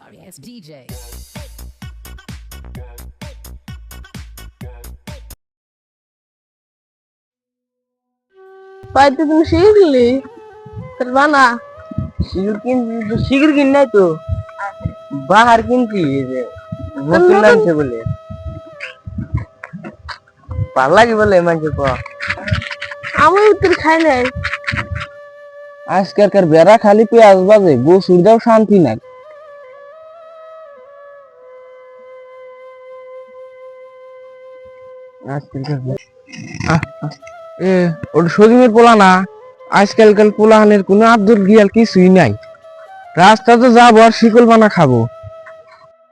Sorry ass DJ. বাড়িতে তুমি শিখলি তোর বানা সিগুর কিনছি তো সিগুর কিন নাই তো। বাহার কিনছি নতুন লাগছে বলে। ভালো লাগে বলে মাঝে ক আমি তোর খাই নাই। আজকালকার বেড়া খালি পেঁয়াজ বাজে গোসুর দাও শান্তি নাই। এ ওটা সজিমের পোলা না। আজকালকার পোলাহানের কোনো আব্দুল গিয়াল কিছুই নাই। রাস্তাতে যাব আর শিকল বানা খাব।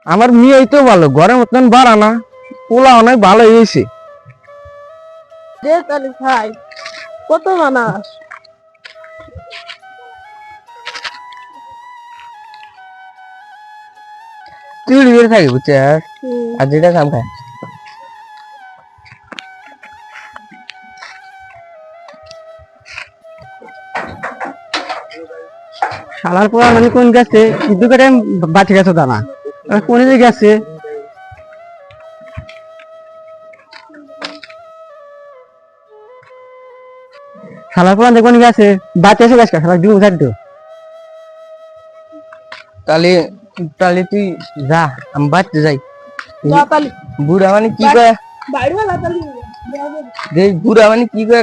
আমার মেয়েই তো ভালো ঘরের মতন বাড়া না। পোলা অনেক ভালো হয়েছে। খাই কত বানাস? থাকে বুঝছে আর যেটা কাম খায় শালার পর মানে কোন গেছে? দুটো টাইম বাটি গেছে দানা। কোনে যে গেছে? শালার পর দেখুন গেছে। বাতি এসে গেছে শালা ডিম উঠার দিও তাহলে তাহলে তুই যা আমি বাড়তে যাই। যা বুড়া মানে কি করে? বুড়া মানে কি করে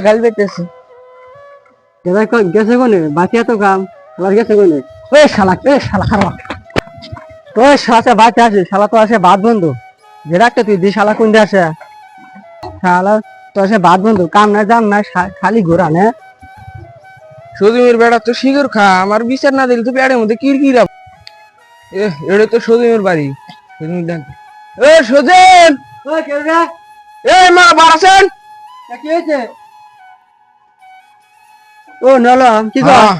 ক- গেছে কোনে? এত কাম শালার গেছে কোনে ওই শালা এ শালা খারাপ ওই শালা বাতি আসে? শালা তো আসে বাদ বন্ধু। যে তুই দি শালা কোন আসে? শালা তো আসে বাদ বন্ধু। কাম নাই জাম নাই খালি ঘোরা নে। সদিমের বেড়া তো শিগর খা আমার বিচার না দিলে তো বেড়ের মধ্যে কিরকিরা এ এটা তো সদিমের বাড়ি। সদিমের ডাক এ সজেন ওই কেউ রে? এ মা বাড়াছেন কি হয়েছে? ও নলম কি কর?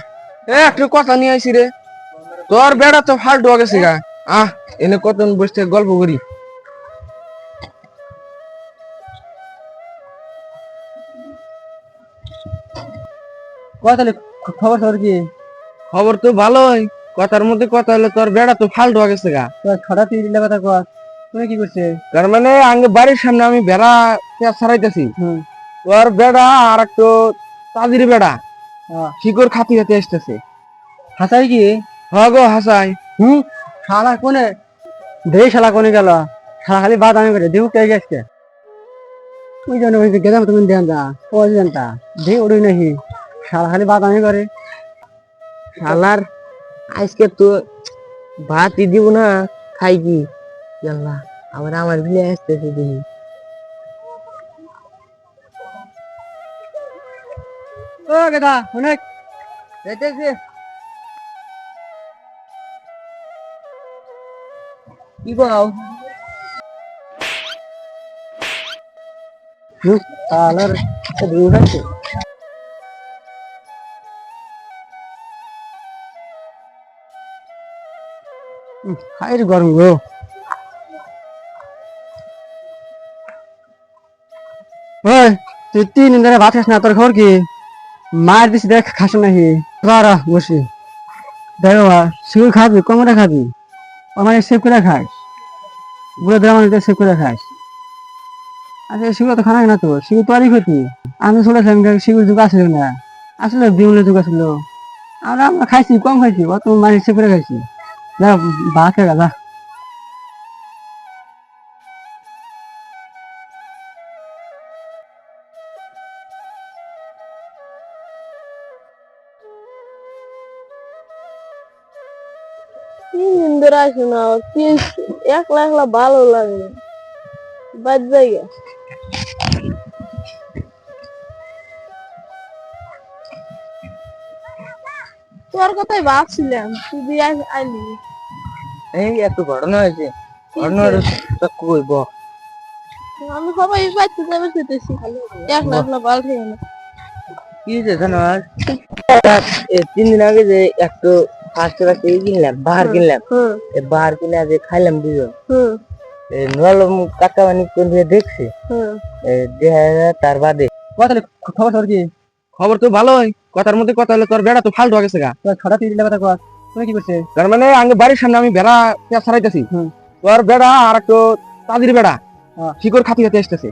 একটু কথা নিয়ে আইছি রে। তোর বেড়া তো হয়ে গেছে গা। আহ এনে কত বসতে গল্প করি। কয় তাহলে খবর খবর কি? খবর তো ভালোই। কথার মধ্যে কথা হলো তোর বেড়া তো ফাল্টু গেছে গা। তোর ছড়া তুই দিলে কথা কর তুমি কি করছে? তার মানে আগে বাড়ির সামনে আমি বেড়া পেঁয়াজ ছাড়াইতেছি। তোর বেড়া আর একটু তাজির বেড়া। শিকড় খাতি খাতি আসতেছে। হাসাই কি? হ গো, হাসাই। হুম? শালা কোনে? দেই শালা কোনে গেল? শালা খালি বাদ আমি করে দেউ কে গেছে। ওই জন্য ওই গেদাম তুমি দেন যা ও জানতা দে উড়ি নাহি। শালা খালি বাদ আমি করে। শালার আজকে তো ভাতই দিব না, খাই কি? আল্লাহ আবার আমার বিলে আসতেছে দেখি ও গেদা অনেক দেখতেছি কি বাও হুম শালার দেউ গেছে হাইর গরম গো ওই তুই তিন দিন ধরে ভাত খাস না তোর খবর কি মার দিছি, দেখ, খাস নাকি। রা বসি। দেখো শিগুর খাবি, কমরে খাবি। আমার সেভ করে খাস। বুড়ো দেওয়া মানে সেভ করে খাস। আচ্ছা শিগুর তো খানা না তো শিগুর তোরই ক্ষতি। আমি শুনেছিলাম শিগুর যুগ আসলে না। আসলে বিমলের যুগ আসল। আমরা আমরা খাইছি, কম খাইছি অত মানে সেভ করে খাইছি। যা ভাত খেয়ে যা। তিন দিন ধরে আসে না একলা একলা ভালো লাগে। বাদ জায়গা তোর কথাই ভাবছিলাম তুই দিয়ে আই- আইলি। এই এত ঘটনা হয়েছে। ঘটনা তো কই ব আমি সবাই বাড়তে যাবে সেতেছি একলা একলা ভালো থাকে না। কি হয়েছে তিন দিন আগে যে একটু ফার্স্ট ফার্স্ট কিনলাম বাহার কিনলাম। এ বাহার কিনে যে খাইলাম দুজন হুম। এ নলম কাকা মানে কোন দিকে দেখছে? এ দেখা তার বাদে। তাহলে খবর খবর কি? খবর তো ভালোই কথার মধ্যে কথা হলো তোর বেড়া তো ফাল্টু হয়ে গেছে গা। তোর ছড়া তুই দিলে কথা কর তুমি কি করছে তার মানে আমি বাড়ির সামনে আমি বেড়া পেঁয়াজ ছাড়াইতেছি। তোর বেড়া আর একটু তাদের বেড়া হ্যাঁ। শিকড় খাতি খাতি আসতেছে।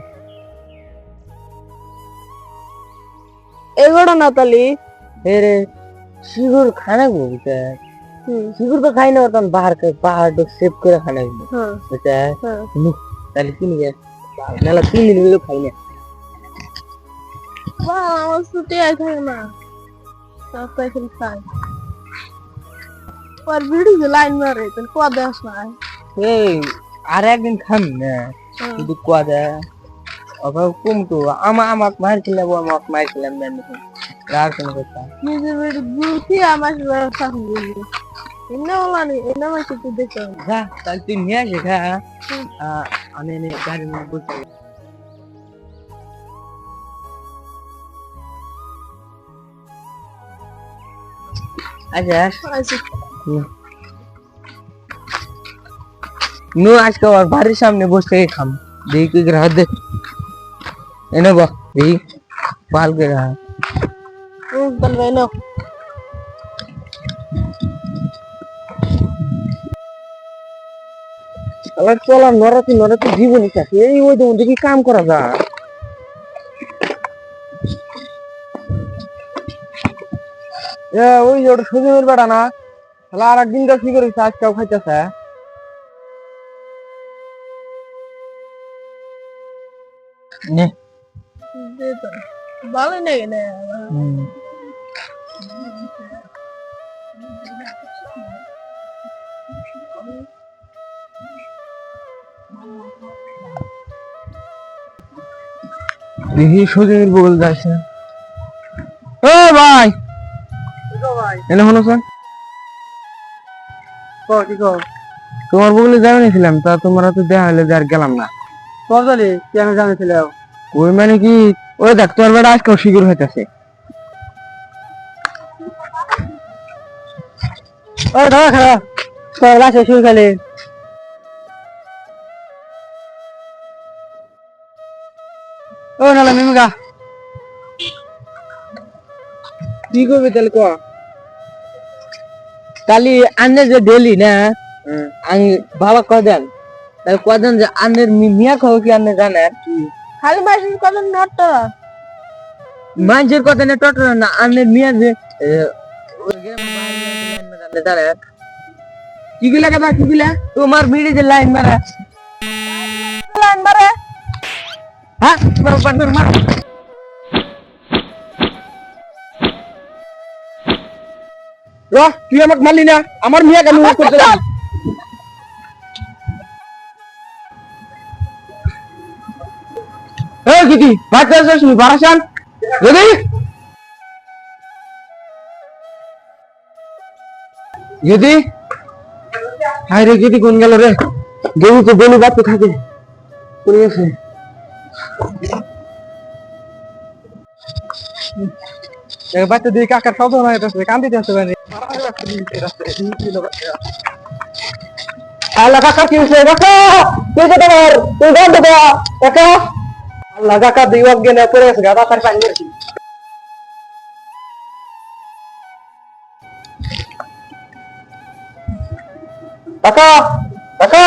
এগোড়া না তালি। রে শিগুর তো খাই না তখন পাহাড় পাহাড় সেভ করে খানা গো হ্যাঁ। বুঝছে হ্যাঁ। তাহলে কিনে গে নাহলে তিন দিন খাই না আমার ছুটি আই থাকে না। সপ্তাহে খালি খাই পর ভিডিও লাইন মারে তাহলে কদে আস না এই আর একদিন খাম না। যদি কমতো। আমা আমাক মার আমাক খেলাম না আর কোনো কথা নিজের বাড়ি ঘুরছি আমার ব্যবস্থা বুঝলি এনে বলা নেই এনে আমার কিছু দেখতে হবে যা তাহলে তুই নিয়ে আসে খা আহ, আমি এনে গাড়ির মধ্যে বসে আচ্ছা আচ্ছা নু আজকে ওর বাড়ির সামনে বসে থেকে খাম দেখি কি গ্রাহক তাহলে এনে আবার চলা নরাতে নরাতে জীবনই থাকে এই ওই তো দেখি কাম করা যায় এ, ওই যে ওটা সুজনের বেড়া না? তাহলে আর একদিন কি করেছে আজকেও খাইতেছে। নে। ভালো নাকি না। দেখি সুজনের বগল ও ভাই! এনে হনো স্যার। তোমার বগলে যাবে নিয়েছিলাম তা তোমরা তো দেখা হলে যে আর গেলাম না। কও জানি কি আমি জানিছিলাম ওই মানে কি? ওই দেখ তোর বেড়া আজকেও শিগুর হইতেছে। ওই খাওয়া খাওয়া তোর গাছে শুয়ে খালি ও নালা মিমগা কি করবে তাহলে ক? কালি আন্নে যে ডেলি না আমি বাবা কদেন তাহলে কদেন যে আন্নের মিয়া খাও কি আন্নে জানে? খালি মাসের কত নটটা মানুষের কথা না টটর না আন্নের মিয়া যে এ, ওই গ্রামে বাড়ি আছে, লাইন মারা, আন্নে জানে কি গিলা কথা কি গিলা তোমার বিড়ি যে লাইন মারা লাইন মারে হ্যাঁ তোমার পার্টনার মারা র তুই আমাকে মারলি না আমার মিয়া কেন করতে যাবি? এই গিদি ভাত খাওয়া যাস গিদি? হাই রে গিদি, কোন গেল রে? গেলি তো গেলি বাচ্চা থাকে। কোন গেছে? বাচ্চা দিয়ে কাকার শব্দ না এটা কান্দিতে আসতে পারে আল্লাহ কাকা, কি হয়েছে কাকা, কি হয়েছে তোমার? তুই গান দেবো কাকা? আল্লাহ কাকা, দুই অজ্ঞে পড়ে গেছে গাদা তার পানি কাকা কাকা।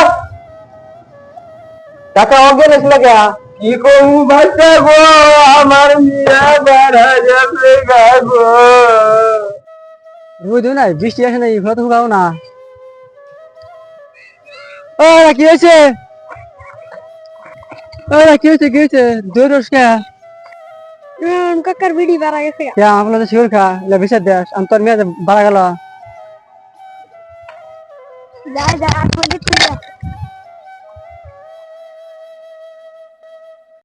কাকা অজ্ঞান এসে লাগে কি করব বাচ্চা গো আমার মিয়া বাড়া যাবে গো রোদ নাই বৃষ্টি আসে নাই ঘর তো খাও না। ও কি হয়েছে? ও কি হয়েছে কি হয়েছে? দৌড় কে? কাকার বিড়ি বাড়া গেছে। তো শিওর খা লে বিচার দেস আমি তোর মেয়ে বাড়া গেল। যা যা আর করে